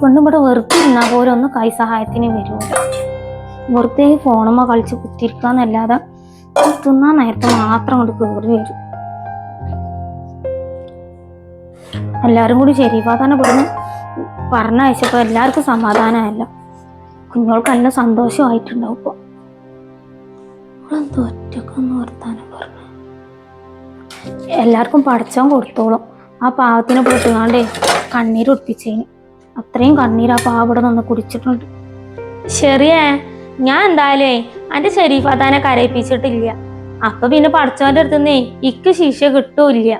പെണ്ണ് ഇവിടെ വെറുതെ ഇരുന്നാൽ പോലും ഒന്ന് കൈ സഹായത്തിന് വരില്ല വെറുതെ ഫോണുമ്മ കളിച്ച് കുത്തിരിക്കാന്നല്ലാതെ തിന്നാൻ നേരത്തെ മാത്രം കൊണ്ട് കയറി വരും. എല്ലാവരും കൂടി ശരീഫാ തന്നെ പെടുന്നു പറഞ്ഞയച്ചപ്പോ എല്ലാവർക്കും സമാധാനമല്ല കുഞ്ഞോൾക്ക് നല്ല സന്തോഷമായിട്ടുണ്ടാവും ഇപ്പൊ. അവളെന്തോ ഒറ്റക്കൊന്ന് വർത്താനം പറഞ്ഞു. എല്ലാവർക്കും പഠിച്ചോൻ കൊടുത്തോളും. ആ പാവത്തിനെ പൊട്ടുകാണ്ടേ കണ്ണീര് ഒട്ടിച്ചേന് അത്രയും കണ്ണീരാ ആ നിന്ന് കുടിച്ചിട്ടുണ്ട്. ശരിയേ ഞാൻ എന്തായാലേ എന്റെ അതാനെ കരയിപ്പിച്ചിട്ടില്ല. അപ്പൊ പിന്നെ പഠിച്ചവന്റെ അടുത്തുനിന്നേ ഇക്ക് ശിക്ഷ കിട്ടൂല്ല.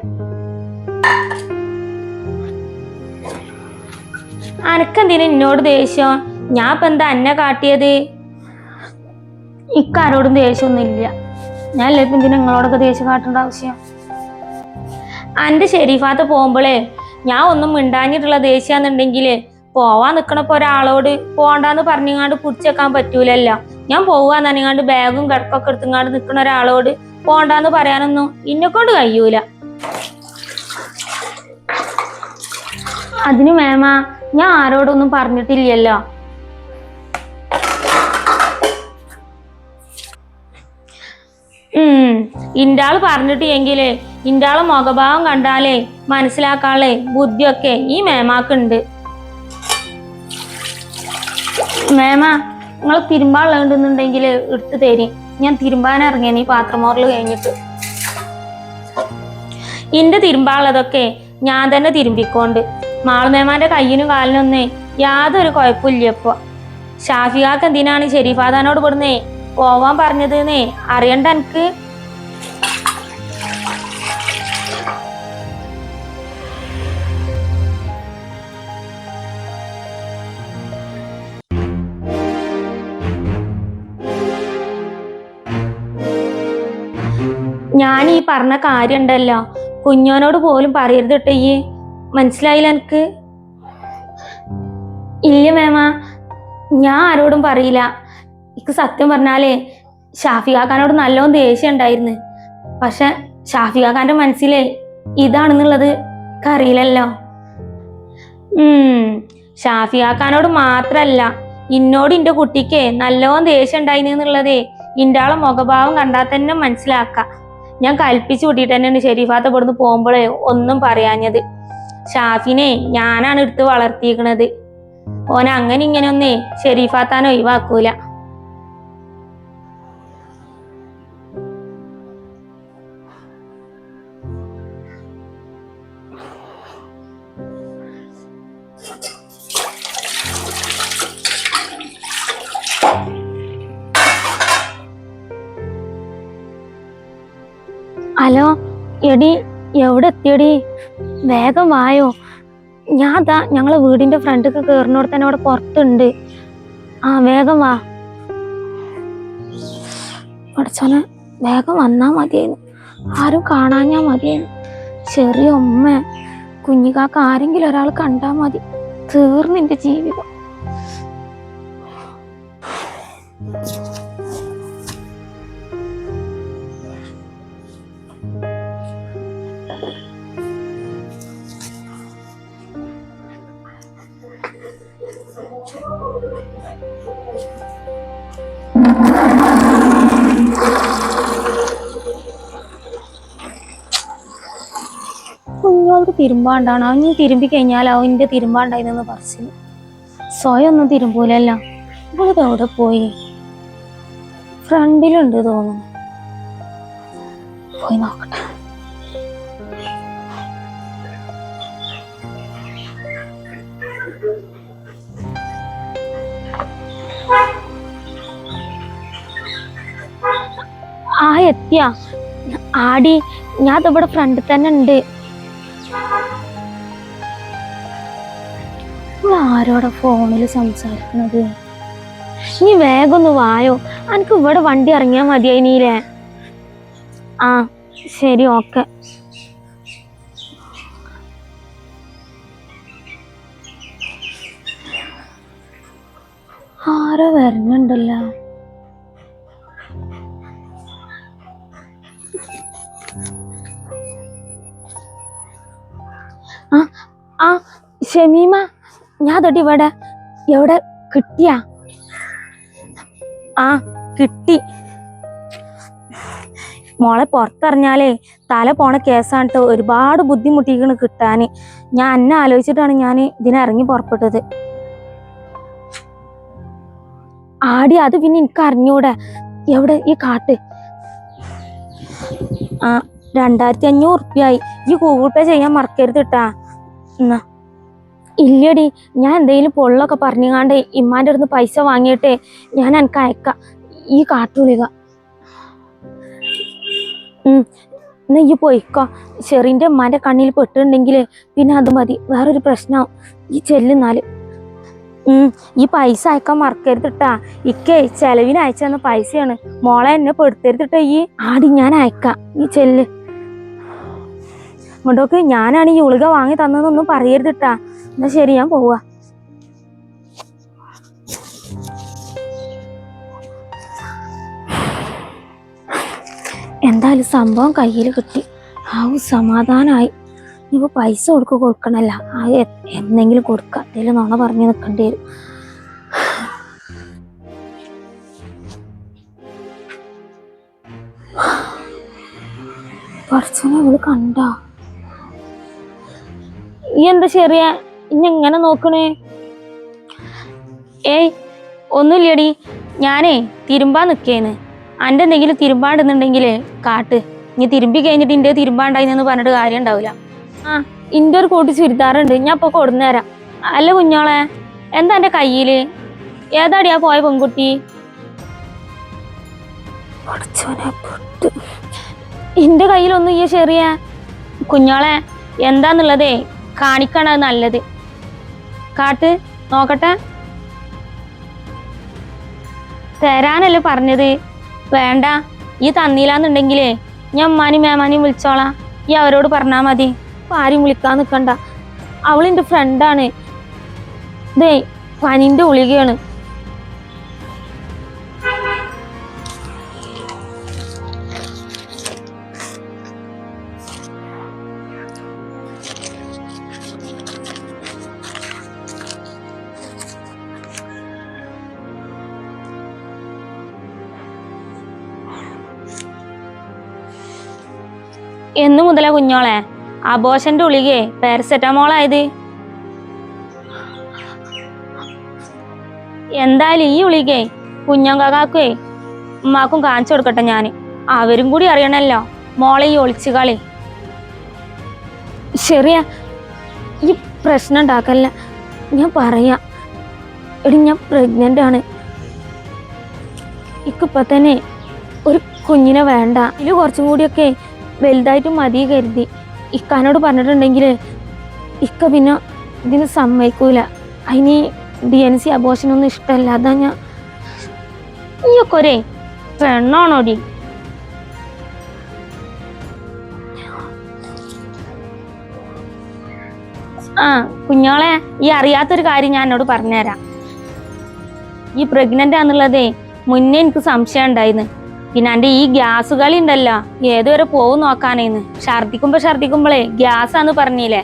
അനക്കെന്തിനു എന്നോട് ദേഷ്യം? ഞാൻ ഇപ്പൊ എന്താ എന്നെ കാട്ടിയത്? ഇക്കാരോടും ദേഷ്യമൊന്നുമില്ല ഞാൻ അല്ലേ ഇപ്പൊ എന്തിനാ നിങ്ങളോടൊക്കെ ദേഷ്യം കാട്ടേണ്ട ആവശ്യം? അന്റെ ഷെരീഫാത്ത് പോകുമ്പോളേ ഞാൻ ഒന്നും മിണ്ടാഞ്ഞിട്ടുള്ള ദേഷ്യാന്നുണ്ടെങ്കിൽ പോവാൻ നിക്കണപ്പോ ഒരാളോട് പോണ്ടാന്ന് പറഞ്ഞിങ്ങാണ്ട് പിടിച്ചേക്കാൻ പറ്റൂലല്ലോ. ഞാൻ പോവാന്ന് പറഞ്ഞാണ്ട് ബാഗും കിടക്കൊക്കെ എടുത്തുങ്ങാണ്ട് നിക്കണ ഒരാളോട് പോണ്ടാന്ന് പറയാനൊന്നും ഇന്നെ കൊണ്ട് കഴിയൂല. അതിന് മേമ ഞാൻ ആരോടൊന്നും പറഞ്ഞിട്ടില്ലല്ലോ. ഉം ഇന്റാൾ പറഞ്ഞിട്ടില്ലെങ്കിലേ ഇന്റാൾ മുഖഭാവം കണ്ടാലേ മനസ്സിലാക്കാളേ ബുദ്ധിയൊക്കെ ഈ മേമാക്കുണ്ട്. മേമ നിങ്ങൾ തിരുമ്പാളുണ്ടെന്നുണ്ടെങ്കിൽ എടുത്തു തരും. ഞാൻ തിരുമ്പാൻ ഇറങ്ങിയ ഈ പാത്രമോറൽ കഴിഞ്ഞിട്ട്. ഇന്റെ തിരുമ്പാളതൊക്കെ ഞാൻ തന്നെ തിരുമ്പിക്കോണ്ട്. മാളുമേമാന്റെ കയ്യിനും കാലിനൊന്നേ യാതൊരു കുഴപ്പമില്ല ഇപ്പൊ ഷാഫിയാക്ക് എന്തിനാണ് ഷെരീഫാദാനോട് ഇവിടുന്നേ പോവാൻ പറഞ്ഞത് എന്നേ അറിയണ്ട എനിക്ക്. പറഞ്ഞ കാര്യം ഉണ്ടല്ലോ കുഞ്ഞോനോട് പോലും പറയരുത് കേട്ടോ ഈ മനസ്സിലായില്ല എനിക്ക്? ഇല്ല മേമ ഞാൻ ആരോടും പറയില്ല. എനിക്ക് സത്യം പറഞ്ഞാലേ ഷാഫികാക്കാനോട് നല്ലോണം ദേഷ്യം ഉണ്ടായിരുന്നു പക്ഷെ ഷാഫികാക്കാന്റെ മനസ്സിലേ ഇതാണെന്നുള്ളത് അറിയില്ലല്ലോ. ഉം ഷാഫിയാക്കാനോട് മാത്രല്ല ഇന്നോട് ഇന്റെ കുട്ടിക്ക് നല്ലോണം ദേഷ്യം ഉണ്ടായിരുന്നു എന്നുള്ളതേ ഇന്റെ ആളെ മുഖഭാവം കണ്ടാൽ തന്നെ മനസ്സിലാക്കാം. ഞാൻ കൽപ്പിച്ചു കൂട്ടിയിട്ട് തന്നെയാണ് ഷെരീഫാത്ത ഇവിടുന്ന് പോകുമ്പോഴേ ഒന്നും പറയാഞ്ഞത്. ഷാഫിനെ ഞാനാണ് എടുത്ത് വളർത്തിയിരിക്കണത് ഓൻ അങ്ങനെ ഇങ്ങനെ ഒന്നേ ഷെരീഫാത്താൻ ഒഴിവാക്കൂല. ഹലോ എടി എവിടെ എത്തിയടി വേഗം വായോ. ഞാൻ താ ഞങ്ങളെ വീടിന്റെ ഫ്രണ്ടൊക്കെ കയറുന്നോട് തന്നെ അവിടെ പുറത്തുണ്ട്. ആ വേഗം വാ. പഠിച്ചോനെ വേഗം വന്നാ മതിയായിരുന്നു. ആരും കാണാഞ്ഞാ മതിയായിരുന്നു. ചെറിയ ഉമ്മ കുഞ്ഞിക്കാക്ക് ആരെങ്കിലും ഒരാൾ കണ്ടാ മതി. തീർന്നിന്റെ ജീവിതം. കുഞ്ഞോൾക്ക് തിരുമ്പാണ്ടാണ്. അവൻ തിരുമ്പി കഴിഞ്ഞാൽ അവന്റെ തിരുമ്പാണ്ടായിരുന്നു പറച്ചിന് സ്വയം ഒന്നും തിരുമ്പൂലല്ല. ഇവളിത് എവിടെ പോയി? ഫ്രണ്ടിലുണ്ട് തോന്നുന്നു. പോയി നോക്കട്ടെ. ആ എത്തിയ. ആടി ഞാൻ ഇവിടെ ഫ്രണ്ടിൽ തന്നെ ഉണ്ട്. ആരോടാ ഫോണിൽ സംസാരിക്കുന്നത് നീ വേഗം ഒന്ന് വായോ. എനിക്ക് ഇവിടെ വണ്ടി ഇറങ്ങിയാൽ മതിയായി നീലേ. ആ ശരി ഓക്കെ. ആരോ വരുന്നുണ്ടല്ലോ. ആ ആ ഷമീമ ഞാൻ തൊട്ട് ഇവിടെ. എവിടെ? കിട്ടിയാ? ആ കിട്ടി. മോളെ പുറത്തറിഞ്ഞാലേ തല പോണ കേസാണ് കേട്ടോ. ഒരുപാട് ബുദ്ധിമുട്ടിക്കണ് കിട്ടാന്. ഞാൻ എന്നെ ആലോചിച്ചിട്ടാണ് ഞാൻ ഇതിനിറങ്ങി പുറപ്പെട്ടത്. ആടി അത് പിന്നെ എനിക്ക് അറിഞ്ഞൂടെ? എവിടെ? ഈ കാട്ട്. ആ രണ്ടായിരത്തി അഞ്ഞൂറ് ഉറുപ്പ്യായി. ഈ ഗൂഗിൾ പേ ചെയ്യാൻ മറക്കരുത് കേട്ടാ. എന്നാ. ഇല്ലടി ഞാൻ എന്തെങ്കിലും പൊള്ളൊക്കെ പറഞ്ഞുകാണ്ട് ഇമ്മാന്റെ അടുത്ത് പൈസ വാങ്ങിയിട്ട് ഞാൻ എനിക്ക് അയക്കാം. ഈ കാട്ടുളിക എന്നാ ഈ പോയിക്കോ. ഷെറിന്റെ ഉമ്മാന്റെ കണ്ണിൽ പെട്ടിട്ടുണ്ടെങ്കിൽ പിന്നെ അത് മതി. വേറൊരു പ്രശ്നമാവും ഈ ചെല്ലുന്നാൽ. ഉം ഈ പൈസ അയക്കാൻ മറക്കരുത് ട്ടാ ഇക്കേ ചെലവിന് അയച്ചു തന്ന പൈസയാണ്. മോളെ എന്നെ പെടുത്തരുത് ട്ടാ ഈ ആടി ഞാൻ അയക്കാം. ഈ ചെല്ല്. ഇങ്ങോട്ടോക്ക് ഞാനാണ് ഈ ഉളിക വാങ്ങി തന്നതെന്നൊന്നും പറയരുത് ട്ടാ എന്നാ ശരി ഞാൻ പോവാ എന്തായാലും സംഭവം കയ്യിൽ കിട്ടി. ആവു സമാധാനമായി ഇനിയിപ്പോൾ പൈസ കൊടുക്ക കൊടുക്കണല്ല. ആ എന്തെങ്കിലും കൊടുക്കുക എന്തെങ്കിലും നുണ പറഞ്ഞു നിൽക്കേണ്ടി വരും. കുറച്ചനെ അവൾ കണ്ട. ഈ എന്താ ചെറിയ ഇനി എങ്ങനെ നോക്കണേ? ഏയ് ഒന്നുമില്ലടി ഞാനേ തിരുമ്പാൻ നിൽക്കേന്ന് അന്റെ എന്തെങ്കിലും തിരുമ്പാണ്ടെന്നുണ്ടെങ്കിൽ കാട്ട്. ഇനി തിരുമ്പി കഴിഞ്ഞിട്ട് ഇന്റെ തിരുമ്പാണ്ടായിന്ന് പറഞ്ഞിട്ട് കാര്യം ഉണ്ടാവില്ല ആ ഇന്റെ ഒരു കൂട്ടി ചുരിദാറുണ്ട്. ഞാൻ ഇപ്പോൾ കൊടുന്നേരാം അല്ല കുഞ്ഞോളെ എന്താ എന്റെ കയ്യിൽ ഏതാടി ആ പോയ പെൺകുട്ടി? എന്റെ കയ്യിലൊന്നും ഈ ചെറിയ കുഞ്ഞോളെ എന്താന്നുള്ളതേ കാണിക്കണത് നല്ലത്. കാട്ട് നോക്കട്ടെ. തരാനല്ലേ പറഞ്ഞത്? വേണ്ട. ഈ തന്നില്ലാന്നുണ്ടെങ്കിലേ ഞാൻ അമ്മാനും മേമാനും വിളിച്ചോളാം. ഈ അവരോട് പറഞ്ഞാൽ മതി. ഇപ്പൊ ആരും വിളിക്കാൻ നിൽക്കണ്ട അവളെന്റെ ഫ്രണ്ടാണ് ഇതേ പനിന്റെ ഗുളികയാണ്. എന്ന് മുതലാ കുഞ്ഞോളെ. അബോഷന്റെ ഉളികേ പാരസെറ്റമോളായത്. എന്തായാലും ഈ ഗുളികയെ കുഞ്ഞങ്കാക്കേ ഉമ്മാക്കും കാണിച്ചു കൊടുക്കട്ടെ ഞാൻ അവരും കൂടി അറിയണല്ലോ മോളെ ഈ ഒളിച്ചു കളി. ശരിയാ ഈ പ്രശ്നം ഉണ്ടാക്കല്ല. ഞാൻ പറയാ എടി ഞാൻ പ്രഗ്നന്റ് ആണ്. ഇക്കിപ്പോ തന്നെ ഒരു കുഞ്ഞിനെ വേണ്ട. ഇതിൽ കുറച്ചും കൂടിയൊക്കെ വലുതായിട്ട് മതി കരുതി. ഇക്കാനോട് പറഞ്ഞിട്ടുണ്ടെങ്കിൽ ഇക്ക പിന്നെ ഇതിന് സമ്മതിക്കൂല. അതിന് ഡി എൻ സി അബോഷനൊന്നും ഇഷ്ടമല്ല. അതാ ഞാൻ നീയൊക്കെ ഒരേ പെണ്ണാണോടി? ആ കുഞ്ഞോളെ ഈ അറിയാത്തൊരു കാര്യം ഞാൻ എന്നോട് പറഞ്ഞുതരാം. ഈ പ്രഗ്നന്റ് ആന്നുള്ളതേ മുന്നേ എനിക്ക് സംശയം ഉണ്ടായിരുന്നു പിന്നെ എന്റെ ഈ ഗ്യാസ് കളി ഉണ്ടല്ലോ ഏതുവരെ പോകും നോക്കാനേന്ന്. ഛർദിക്കുമ്പോ ഛർദിക്കുമ്പോളേ ഗ്യാസ് ആന്ന് പറഞ്ഞില്ലേ?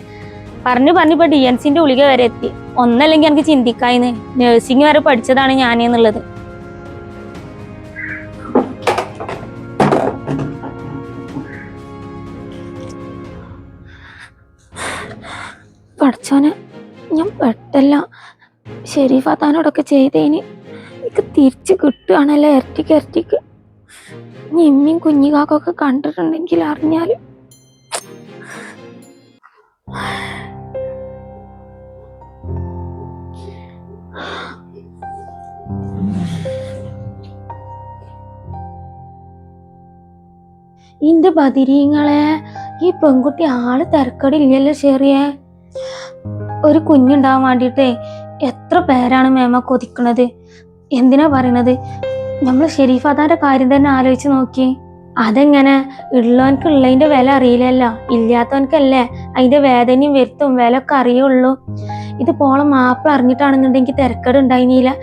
പറഞ്ഞു പറഞ്ഞു ഇപ്പൊ ഡി എൻ സിന്റെ ഗുളിക വരെ എത്തി. ഒന്നല്ലെങ്കിൽ എനിക്ക് ചിന്തിക്കായിന്ന്. നഴ്സിംഗ് വരെ പഠിച്ചതാണ് ഞാനെന്നുള്ളത്. പഠിച്ചോനെ ഞാൻ പെട്ടല്ല. ഷെരീഫ താനോടൊക്കെ ചെയ്തേന്. എനിക്ക് തിരിച്ച് കിട്ടുകയാണല്ലോ ഇരട്ടിക്ക് ഇരട്ടിക്ക്. നിമ്മിയും കുഞ്ഞിക്കാക്കൊക്കെ കണ്ടിട്ടുണ്ടെങ്കിൽ അറിഞ്ഞാൽ ഇന്റെ ബദിരീങ്ങളെ ഈ പെൺകുട്ടി ആൾ തിരക്കടില്ലല്ലോ ചെറിയ. ഒരു കുഞ്ഞുണ്ടാവാൻ വേണ്ടിട്ടേ എത്ര പേരാണ് മേമ കൊതിക്കണത്? എന്തിനാ പറയണത്? നമ്മൾ ഷെരീഫാദാന്റെ കാര്യം തന്നെ ആലോചിച്ച് നോക്കി? അതെങ്ങനെ? ഉള്ളവനക്ക് ഉള്ളതിന്റെ വില അറിയില്ലല്ലോ. ഇല്ലാത്തവനക്കല്ലേ അതിന്റെ വേദനയും വരുത്തും വില ഒക്കെ അറിയുള്ളൂ. ഇത് പോളം മാപ്പിള അറിഞ്ഞിട്ടാണെന്നുണ്ടെങ്കിൽ തിരക്കേട് ഉണ്ടായിരുന്നില്ല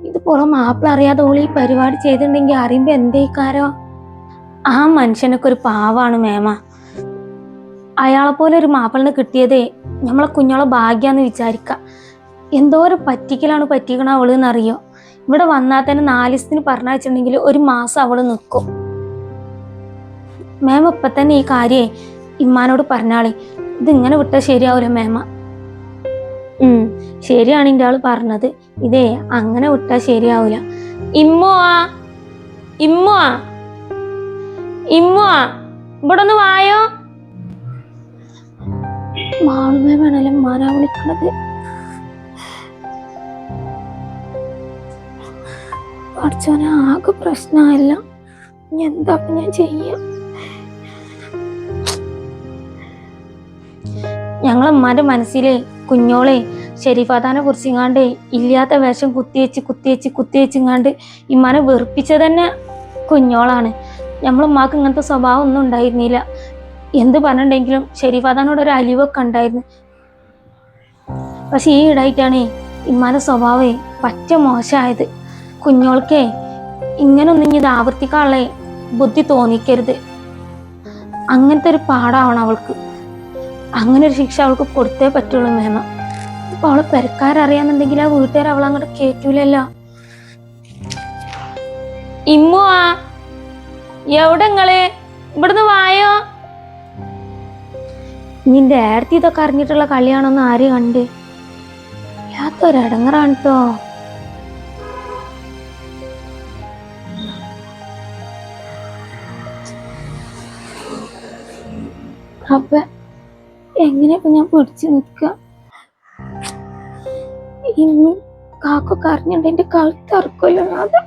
ഇത് പോളം മാപ്പിള അറിയാതെ ഓളി ഈ പരിപാടി ചെയ്തിട്ടുണ്ടെങ്കിൽ അറിയുമ്പോ എന്തേക്കാരോ ആ മനുഷ്യനൊക്കെ ഒരു പാവാണ് മേമ. അയാളെ പോലെ ഒരു മാപ്പിളിന് കിട്ടിയതേ നമ്മളെ കുഞ്ഞോളെ ഭാഗ്യാന്ന് വിചാരിക്ക. എന്തോ ഒരു പറ്റിക്കലാണ് പറ്റിക്കണ അവൾ എന്നറിയോ? ഇവിടെ വന്നാൽ തന്നെ നാല് ദിവസത്തിന് ഒരു മാസം അവൾ നിൽക്കും മാം ഇപ്പൊ തന്നെ ഈ കാര്യേ ഇമ്മാനോട് പറഞ്ഞാളെ ഇത് ഇങ്ങനെ വിട്ടാൽ ശരിയാവൂല മേമ. ശരിയാണ് എന്റെ ആൾ പറഞ്ഞത്. ഇതേ അങ്ങനെ വിട്ടാൽ ശരിയാവൂല. ഇമ്മുവാ ഇമ്മുവാ ഇമ്മുവാ ഇവിടെ ഒന്ന് വായോ? മാളുമേമാണല്ലേ മാനാ വിളിക്കണത്. പഠിച്ചവനെ ആകെ പ്രശ്നമല്ല ഇനി എന്താ ഞാൻ ചെയ്യാ? ഞങ്ങളമ്മാന്റെ മനസ്സിലെ കുഞ്ഞോളെ ഷെരീഫാത്താനെ കുറിച്ചിങ്ങാണ്ട് ഇല്ലാത്ത വേഷം കുത്തിവെച്ച് കുത്തിവെച്ച് കുത്തിവെച്ചിങ്ങാണ്ട് ഇമ്മാനെ വെറുപ്പിച്ചത് തന്നെ കുഞ്ഞോളാണ്. നമ്മളമ്മാക്ക് ഇങ്ങനത്തെ സ്വഭാവം ഒന്നും ഉണ്ടായിരുന്നില്ല. എന്ത് പറഞ്ഞിട്ടുണ്ടെങ്കിലും ശരീഫാദാനോട് ഒരു അലിവൊക്കെ ഉണ്ടായിരുന്നു. പക്ഷെ ഈ ഇടായിട്ടാണ് ഇമ്മാന്റെ സ്വഭാവേ പറ്റ മോശമായത്. കുഞ്ഞോൾക്കേ ഇങ്ങനൊന്നും ഇത് ആവർത്തിക്കാനുള്ള ബുദ്ധി തോന്നിക്കരുത്. അങ്ങനത്തെ ഒരു പാടാവണം അവൾക്ക്. അങ്ങനെ ഒരു ശിക്ഷ അവൾക്ക് കൊടുത്തേ പറ്റുള്ളൂ മേമ. ഇപ്പൊ അവളെ പെരക്കാരറിയാന്നുണ്ടെങ്കിൽ ആ വീട്ടുകാർ അവൾ അങ്ങോട്ട് കേറ്റൂലല്ലോ. ആ എവിടെ ഇങ്ങൾ? ഇവിടുന്ന് വായോ? നിന്റെ ഏടത്തി ഇതൊക്കെ അറിഞ്ഞിട്ടുള്ള കളിയാണോന്ന് ആര് കണ്ട്? ഇല്ലാത്തൊരടങ്ങറാണ് കേട്ടോ അപ്പൊ എങ്ങനെ ഞാൻ പിടിച്ചു നിക്ക ഇന്നും കാക്കൊക്കെ അറിഞ്ഞുണ്ട് എന്റെ കഴുത്ത് ഇറക്കുമല്ലോ അത്.